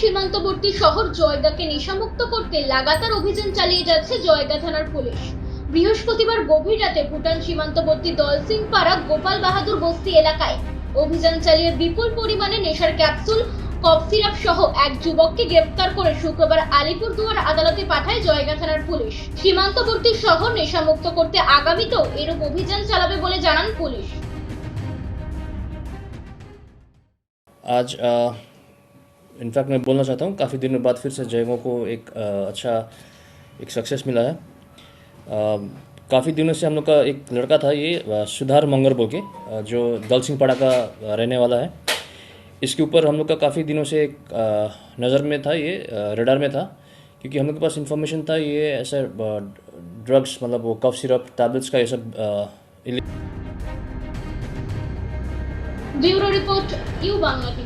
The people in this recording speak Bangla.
সীমান্তবর্তী শহর জয়গাকে নেশামুক্ত করতে লাগাতার অভিযান চালিয়ে যাচ্ছে জয়গা থানার পুলিশ। বৃহস্পতিবার গভীর রাতে ভুটান সীমান্তবর্তী দলসিংপাড়া গোপাল বাহাদুর বস্তি এলাকায় অভিযান চালিয়ে বিপুল পরিমাণে নেশার ক্যাপসুল, কফ সিরাপ সহ এক যুবককে গ্রেপ্তার করে শুক্রবার আলিপুরদুয়ার আদালতে পাঠায় জয়গা থানার পুলিশ। সীমান্তবর্তী শহর নেশামুক্ত করতে আগামীতেও এরূপ অভিযান চালাবে বলে জানান পুলিশ। आज इनफैक्ट मैं बोलना चाहता हूँ काफ़ी दिनों बाद फिर से जयगो को एक आ, अच्छा एक सक्सेस मिला है। काफ़ी दिनों से हम लोग का एक लड़का था ये सुधार मंगर बोल के जो दल सिंह पाड़ा का रहने वाला है। इसके ऊपर हम लोग का काफ़ी दिनों से एक नज़र में था ये रडार में था क्योंकि हम लोग के पास इन्फॉर्मेशन था ये ऐसा ड्रग्स मतलब वो कफ सिरप टैबलेट्स का ये सब bureau report U Bangladesh